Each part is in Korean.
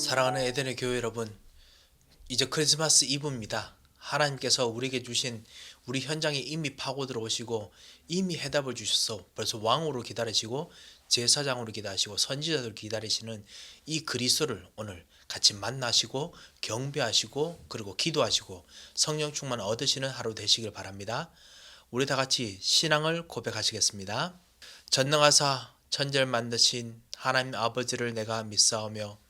사랑하는 에덴의 교회 여러분, 이제 크리스마스 이브입니다. 하나님께서 우리에게 주신 우리 현장에 이미 파고 들어오시고 이미 해답을 주셔서 벌써 왕으로 기다리시고 제사장으로 기다리시고 선지자들 기다리시는 이 그리스도를 오늘 같이 만나시고 경배하시고 그리고 기도하시고 성령 충만 얻으시는 하루 되시길 바랍니다. 우리 다 같이 신앙을 고백하시겠습니다. 전능하사 천절 만드신 하나님 아버지를 내가 믿사오며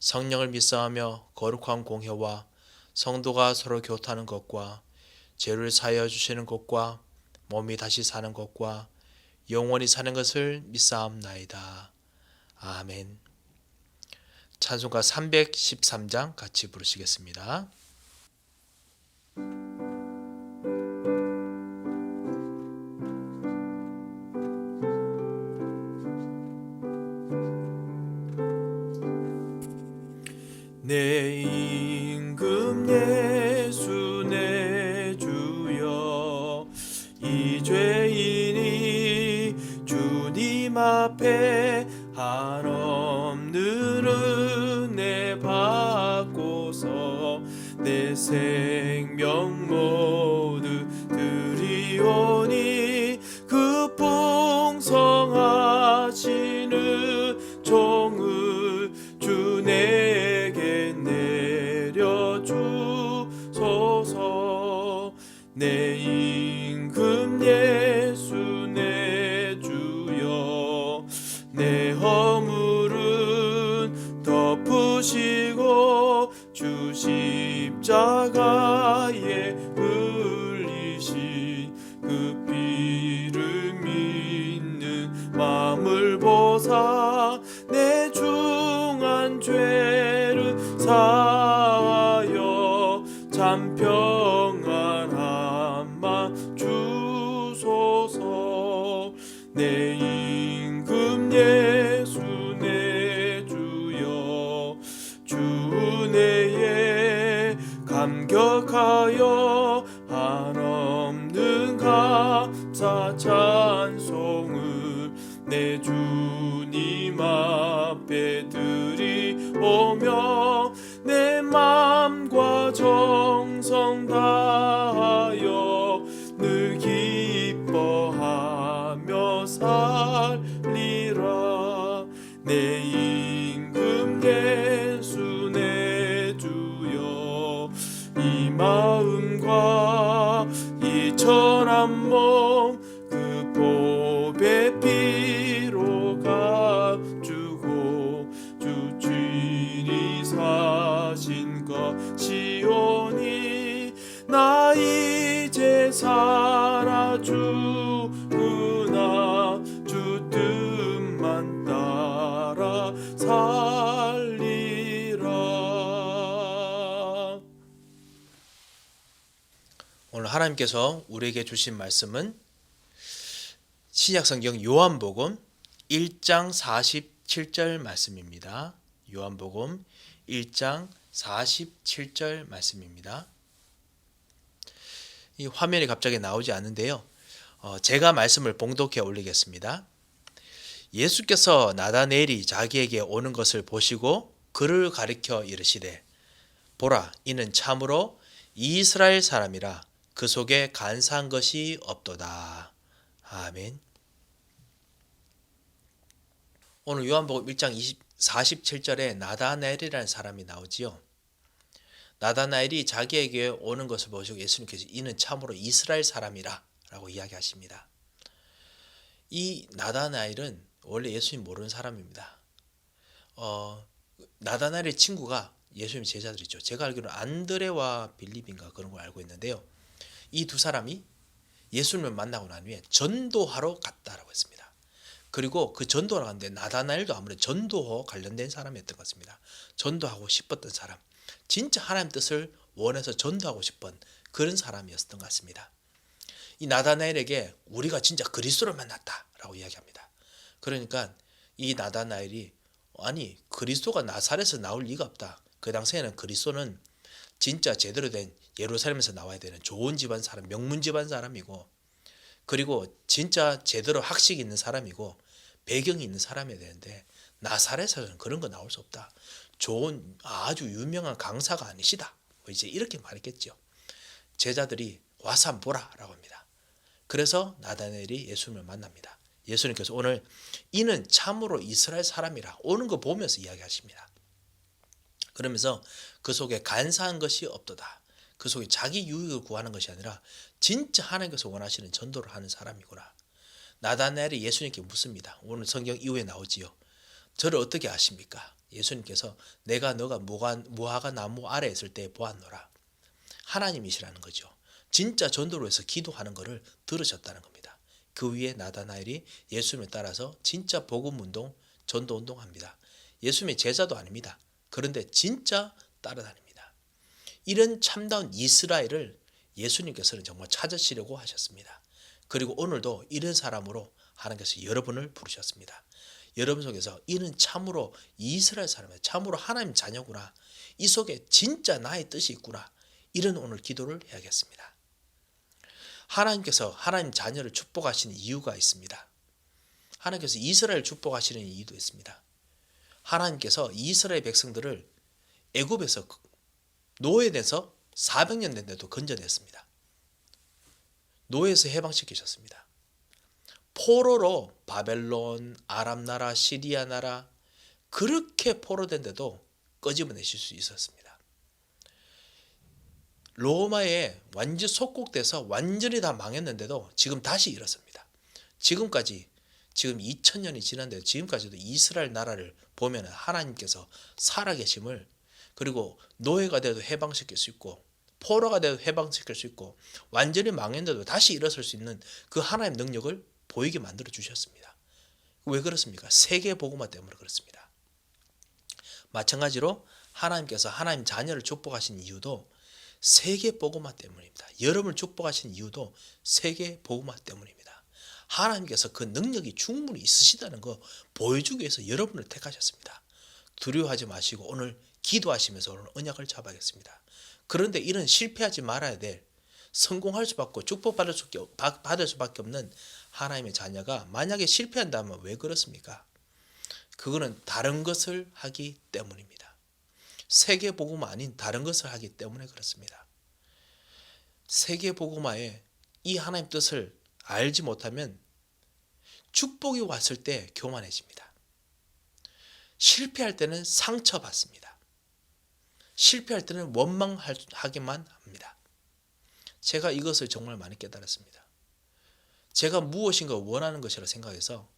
성령을 믿사하며 거룩한 공회와 성도가 서로 교통하는 것과 죄를 사하여 주시는 것과 몸이 다시 사는 것과 영원히 사는 것을 믿사옵나이다. 아멘. 찬송가 313장 같이 부르시겠습니다. 덮으시 드리오며 내 맘과 정성 다 오늘 하나님께서 우리에게 주신 말씀은 신약성경 요한복음 1장 47절 말씀입니다. 요한복음 1장 47절 말씀입니다. 이 화면이 갑자기 나오지 않는데요. 어, 제가 말씀을 봉독해 올리겠습니다. 예수께서 나다네엘이 자기에게 오는 것을 보시고 그를 가리켜 이르시되 보라 이는 참으로 이스라엘 사람이라 그 속에 간사한 것이 없도다. 아멘. 오늘 요한복음 1장 20, 47절에 나다나엘이라는 사람이 나오지요. 나다나엘이 자기에게 오는 것을 보시고 예수님께서 이는 참으로 이스라엘 사람이라 라고 이야기하십니다. 이 나다나엘은 원래 예수님 모르는 사람입니다. 어, 나다나엘의 친구가 예수님 제자들이죠. 제가 알기로는 안드레와 빌립인가 그런 걸 알고 있는데요. 이 두 사람이 예수님을 만나고 난 후에 전도하러 갔다라고 했습니다. 그리고 그 전도하러 갔는데 나다나엘도 아무래도 전도 관련된 사람이었던 것 같습니다. 전도하고 싶었던 사람. 진짜 하나님 뜻을 원해서 전도하고 싶은 그런 사람이었던 것 같습니다. 이 나다나엘에게 우리가 진짜 그리스도를 만났다라고 이야기합니다. 그러니까 이 나다나엘이 아니 그리스도가 나사렛에서 나올 리가 없다. 그 당시에는 그리스도는 진짜 제대로 된 예루살렘에서 나와야 되는 좋은 집안 사람, 명문 집안 사람이고 그리고 진짜 제대로 학식 있는 사람이고 배경이 있는 사람이어야 되는데 나사렛에서는 그런 거 나올 수 없다. 좋은 아주 유명한 강사가 아니시다. 뭐 이제 이렇게 말했겠죠. 제자들이 와서 한번 보라라고 합니다. 그래서 나다넬이 예수님을 만납니다. 예수님께서 오늘 이는 참으로 이스라엘 사람이라 오는 거 보면서 이야기하십니다. 그러면서 그 속에 간사한 것이 없도다. 그 속에 자기 유익을 구하는 것이 아니라 진짜 하나님께서 원하시는 전도를 하는 사람이구나. 나다나엘이 예수님께 묻습니다. 오늘 성경 이후에 나오지요. 저를 어떻게 아십니까? 예수님께서 내가 너가 무화, 무화과 나무 아래 있을 때 보았노라. 하나님이시라는 거죠. 진짜 전도로 해서 기도하는 것을 들으셨다는 겁니다. 그 위에 나다나엘이 예수님을 따라서 진짜 복음 운동, 전도 운동합니다. 예수님의 제자도 아닙니다. 그런데 진짜 따라다닙니다. 이런 참다운 이스라엘을 예수님께서는 정말 찾으시려고 하셨습니다. 그리고 오늘도 이런 사람으로 하나님께서 여러분을 부르셨습니다. 여러분 속에서 이는 참으로 이스라엘 사람이야. 참으로 하나님 자녀구나. 이 속에 진짜 나의 뜻이 있구나. 이런 오늘 기도를 해야겠습니다. 하나님께서 하나님 자녀를 축복하시는 이유가 있습니다. 하나님께서 이스라엘 축복하시는 이유도 있습니다. 하나님께서 이스라엘 백성들을 애굽에서 노예돼서 400년 된데도 건져냈습니다. 노예에서 해방시키셨습니다. 포로로 바벨론, 아람 나라, 시리아 나라 그렇게 포로된데도 끄집어내실 수 있었습니다. 로마에 완전 속국돼서 완전히 다 망했는데도 지금 다시 일었습니다. 지금까지 지금 2000년이 지났는데 지금까지도 이스라엘 나라를 보면 하나님께서 살아계심을 그리고 노예가 돼도 해방시킬 수 있고 포로가 돼도 해방시킬 수 있고 완전히 망했는데도 다시 일어설 수 있는 그 하나님 능력을 보이게 만들어 주셨습니다. 왜 그렇습니까? 세계 복음화 때문에 그렇습니다. 마찬가지로 하나님께서 하나님 자녀를 축복하신 이유도 세계 복음화 때문입니다. 여러분을 축복하신 이유도 세계 복음화 때문입니다. 하나님께서 그 능력이 충분히 있으시다는 거 보여주기 위해서 여러분을 택하셨습니다. 두려워하지 마시고 오늘 기도하시면서 오늘 언약을 잡아야겠습니다. 그런데 이런 실패하지 말아야 될 성공할 수밖에 축복받을 수밖에 없는 하나님의 자녀가 만약에 실패한다면 왜 그렇습니까? 그거는 다른 것을 하기 때문입니다. 세계 복음화 아닌 다른 것을 하기 때문에 그렇습니다. 세계 복음화에 이 하나님 뜻을 알지 못하면 축복이 왔을 때 교만해집니다. 실패할 때는 상처받습니다. 실패할 때는 원망하기만 합니다. 제가 이것을 정말 많이 깨달았습니다. 제가 무엇인가 원하는 것이라 생각해서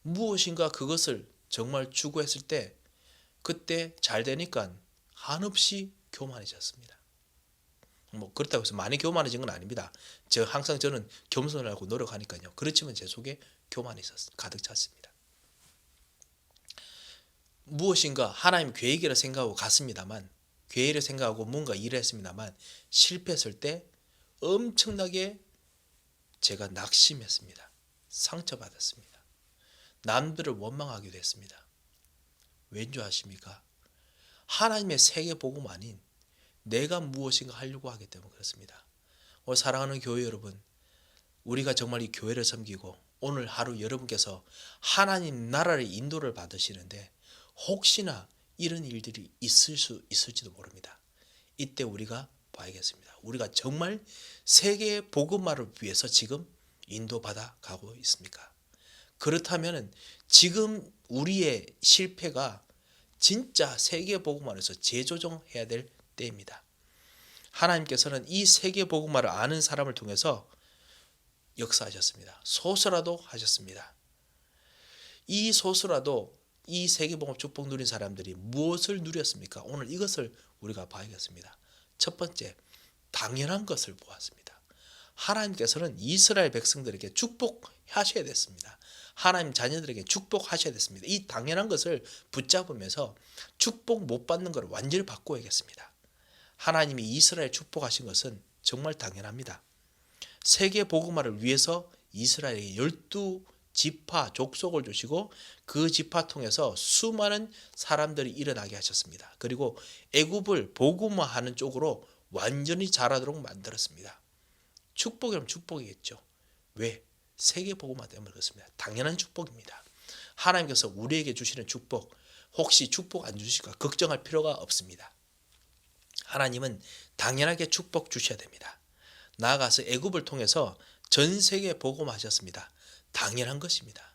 무엇인가 그것을 정말 추구했을 때 그때 잘 되니까 한없이 교만해졌습니다. 뭐 그렇다고 해서 많이 교만해진 건 아닙니다. 저 항상 저는 겸손을 하고 노력하니까요. 그렇지만 제 속에 교만이 가득 찼습니다. 무엇인가 하나님 계획이라 생각하고 갔습니다만 계획을 생각하고 뭔가 일을 했습니다만 실패했을 때 엄청나게 제가 낙심했습니다. 상처받았습니다. 남들을 원망하기도 했습니다. 왠줄 아십니까? 하나님의 세계 복음 아닌 내가 무엇인가 하려고 하기 때문에 그렇습니다. 오늘 사랑하는 교회 여러분, 우리가 정말 이 교회를 섬기고 오늘 하루 여러분께서 하나님 나라의 인도를 받으시는데 혹시나 이런 일들이 있을 수 있을지도 모릅니다. 이때 우리가 봐야겠습니다. 우리가 정말 세계 복음화를 위해서 지금 인도받아 가고 있습니까? 그렇다면 지금 우리의 실패가 진짜 세계 복음화에서 재조정해야 될 때입니다. 하나님께서는 이 세계 복음화를 아는 사람을 통해서 역사하셨습니다. 소수라도 하셨습니다. 이 소수라도 이 세계복음 축복 누린 사람들이 무엇을 누렸습니까? 오늘 이것을 우리가 봐야겠습니다. 첫 번째, 당연한 것을 보았습니다. 하나님께서는 이스라엘 백성들에게 축복하셔야 됐습니다. 하나님 자녀들에게 축복하셔야 됐습니다. 이 당연한 것을 붙잡으면서 축복 못 받는 걸 완전히 바꾸어야겠습니다. 하나님이 이스라엘 축복하신 것은 정말 당연합니다. 세계 복음화를 위해서 이스라엘에게 열두 지파 족속을 주시고 그 지파 통해서 수많은 사람들이 일어나게 하셨습니다. 그리고 애굽을 복음화하는 쪽으로 완전히 자라도록 만들었습니다. 축복이라면 축복이겠죠. 왜? 세계 복음화 때문에 그렇습니다. 당연한 축복입니다. 하나님께서 우리에게 주시는 축복 혹시 축복 안 주실까 걱정할 필요가 없습니다. 하나님은 당연하게 축복 주셔야 됩니다. 나아가서 애굽을 통해서 전 세계 복음하셨습니다. 당연한 것입니다.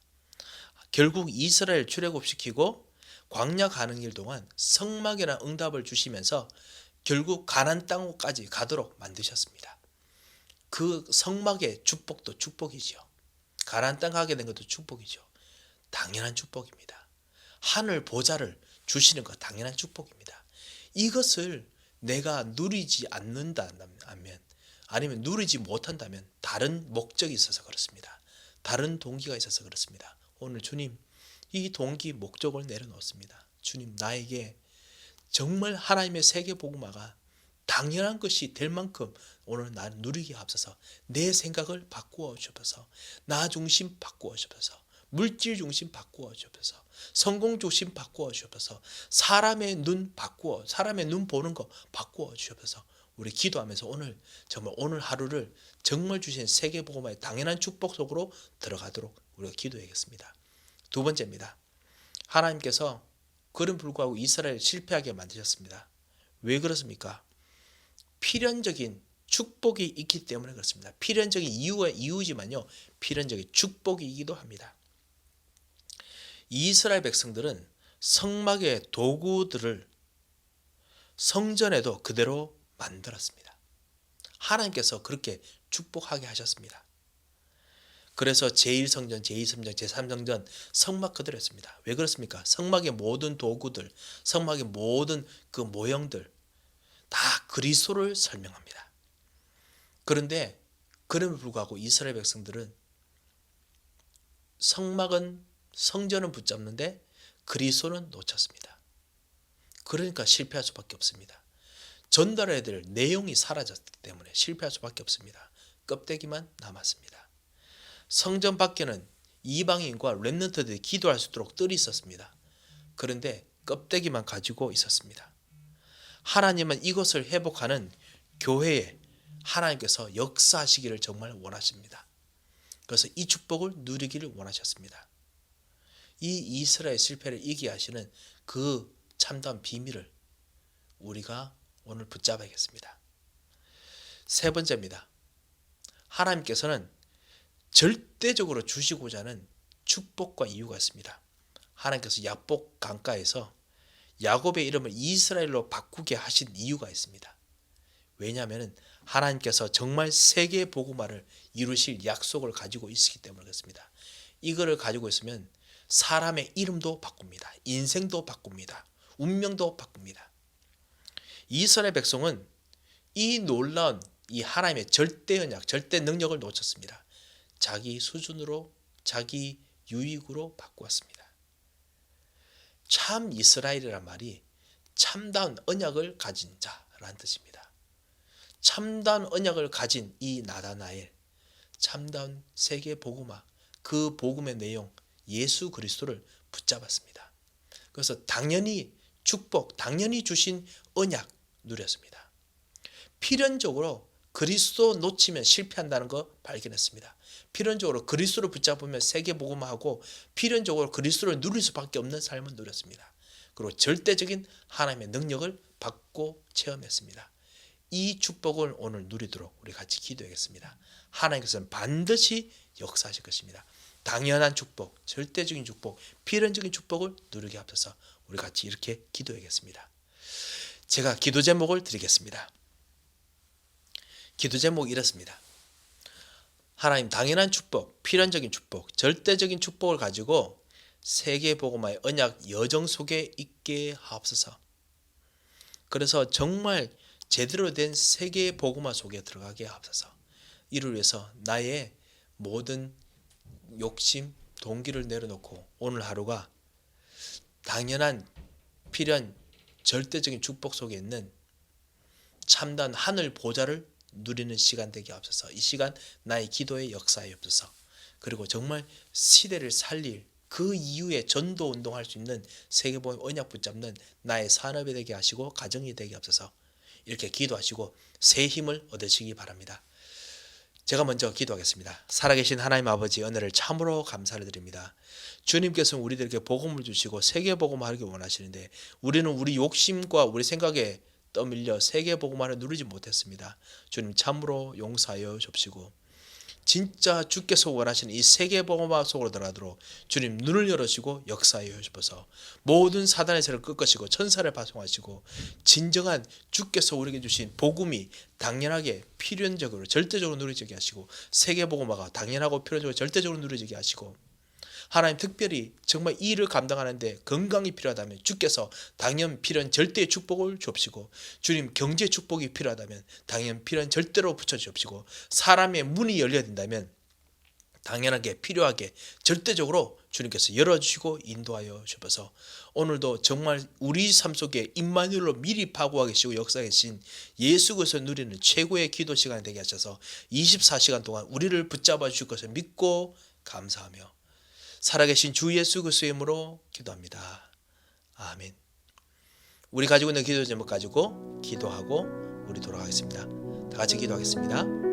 결국 이스라엘 출애굽시키고 광야 가는 길 동안 성막이라는 응답을 주시면서 결국 가난 땅까지 가도록 만드셨습니다. 그 성막의 축복도 축복이지요. 가난 땅 가게 된 것도 축복이죠. 당연한 축복입니다. 하늘 보좌를 주시는 것 당연한 축복입니다. 이것을 내가 누리지 않는다면 아니면 누리지 못한다면 다른 목적이 있어서 그렇습니다. 다른 동기가 있어서 그렇습니다. 오늘 주님 이 동기 목적을 내려놓습니다. 주님 나에게 정말 하나님의 세계 복음화가 당연한 것이 될 만큼 오늘 나는 누리게 앞서서. 내 생각을 바꾸어 주셔서. 나 중심 바꾸어 주셔서. 물질 중심 바꾸어 주셔서. 성공 중심 바꾸어 주셔서. 사람의 눈 바꾸어 사람의 눈 보는 거 바꾸어 주셔서 우리 기도하면서 오늘 정말 오늘 하루를 정말 주신 세계 복음화의 당연한 축복 속으로 들어가도록 우리가 기도해야겠습니다. 두 번째입니다. 하나님께서 그런 불구하고 이스라엘 실패하게 만드셨습니다. 왜 그렇습니까? 필연적인 축복이 있기 때문에 그렇습니다. 필연적인 이유가 이유지만요. 필연적인 축복이기도 합니다. 이스라엘 백성들은 성막의 도구들을 성전에도 그대로 만들었습니다. 하나님께서 그렇게 축복하게 하셨습니다. 그래서 제1성전, 제2성전, 제3성전 성막 그대로 했습니다. 왜 그렇습니까? 성막의 모든 도구들, 성막의 모든 그 모형들 다 그리스도를 설명합니다. 그런데 그럼에도 불구하고 이스라엘 백성들은 성막은 성전은 붙잡는데 그리스도는 놓쳤습니다. 그러니까 실패할 수밖에 없습니다. 전달해야 될 내용이 사라졌기 때문에 실패할 수밖에 없습니다. 껍데기만 남았습니다. 성전 밖에는 이방인과 렘넌트들이 기도할 수 있도록 뜰이 있었습니다. 그런데 껍데기만 가지고 있었습니다. 하나님은 이것을 회복하는 교회에 하나님께서 역사하시기를 정말 원하십니다. 그래서 이 축복을 누리기를 원하셨습니다. 이 이스라엘 실패를 이기게 하시는 그 참다운 비밀을 우리가 오늘 붙잡아야겠습니다. 세 번째입니다. 하나님께서는 절대적으로 주시고자 하는 축복과 이유가 있습니다. 하나님께서 야복 강가에서 야곱의 이름을 이스라엘로 바꾸게 하신 이유가 있습니다. 왜냐하면 하나님께서 정말 세계 복음화를 이루실 약속을 가지고 있기 때문에 그렇습니다. 이거를 가지고 있으면 사람의 이름도 바꿉니다. 인생도 바꿉니다. 운명도 바꿉니다. 이스라엘 백성은 이 놀라운 이 하나님의 절대 언약, 절대 능력을 놓쳤습니다. 자기 수준으로 자기 유익으로 바꾸었습니다. 참 이스라엘이란 말이 참다운 언약을 가진 자라는 뜻입니다. 참다운 언약을 가진 이 나다나엘, 참다운 세계 복음화, 그 복음의 내용 예수 그리스도를 붙잡았습니다. 그래서 당연히 축복, 당연히 주신 언약 누렸습니다. 필연적으로 그리스도 놓치면 실패한다는 거 발견했습니다. 필연적으로 그리스도를 붙잡으면 세계 복음하고 필연적으로 그리스도를 누릴 수밖에 없는 삶을 누렸습니다. 그리고 절대적인 하나님의 능력을 받고 체험했습니다. 이 축복을 오늘 누리도록 우리 같이 기도하겠습니다. 하나님께서는 반드시 역사하실 것입니다. 당연한 축복, 절대적인 축복, 필연적인 축복을 누리게 앞서서 우리 같이 이렇게 기도하겠습니다. 제가 기도 제목을 드리겠습니다. 기도 제목이 이렇습니다. 하나님 당연한 축복, 필연적인 축복, 절대적인 축복을 가지고 세계 복음화의 언약 여정 속에 있게 하옵소서. 그래서 정말 제대로 된 세계 복음화 속에 들어가게 하옵소서. 이를 위해서 나의 모든 욕심, 동기를 내려놓고 오늘 하루가 당연한 필연 절대적인 축복 속에 있는 참단 하늘 보좌를 누리는 시간 되게 없어서. 이 시간 나의 기도의 역사에 없어서. 그리고 정말 시대를 살릴 그 이후에 전도 운동할 수 있는 세계보험 언약 붙잡는 나의 산업이 되게 하시고 가정이 되게 없어서. 이렇게 기도하시고 새 힘을 얻으시기 바랍니다. 제가 먼저 기도하겠습니다. 살아계신 하나님 아버지 은혜를 참으로 감사를 드립니다. 주님께서 우리들에게 복음을 주시고 세계 복음하기 원하시는데 우리는 우리 욕심과 우리 생각에 떠밀려 세계 복음만을 누리지 못했습니다. 주님 참으로 용서하여 줍시고 진짜 주께서 원하시는 이 세계 복음화 속으로 들어가도록 주님 눈을 열으시고 역사하여 주셔서. 모든 사단의 세를 꺾으시고 천사를 파송하시고 진정한 주께서 우리에게 주신 복음이 당연하게 필연적으로 절대적으로 누리지게 하시고 세계 복음화가 당연하고 필연적으로 절대적으로 누리지게 하시고 하나님 특별히 정말 이 일을 감당하는데 건강이 필요하다면 주께서 당연 필연 절대의 축복을 주옵시고 주님 경제 축복이 필요하다면 당연 필연 절대로 붙여 주옵시고 사람의 문이 열려야 된다면 당연하게 필요하게 절대적으로 주님께서 열어주시고 인도하여 주셔서. 오늘도 정말 우리 삶 속에 임마누엘로 미리 파고와 계시고 역사에 계신 예수 그리스도 누리는 최고의 기도 시간이 되게 하셔서 24시간 동안 우리를 붙잡아 주실 것을 믿고 감사하며 살아계신 주 예수 그리스도의 이름으로 기도합니다. 아멘. 우리 가지고 있는 기도 제목 가지고 기도하고 우리 돌아가겠습니다. 다 같이 기도하겠습니다.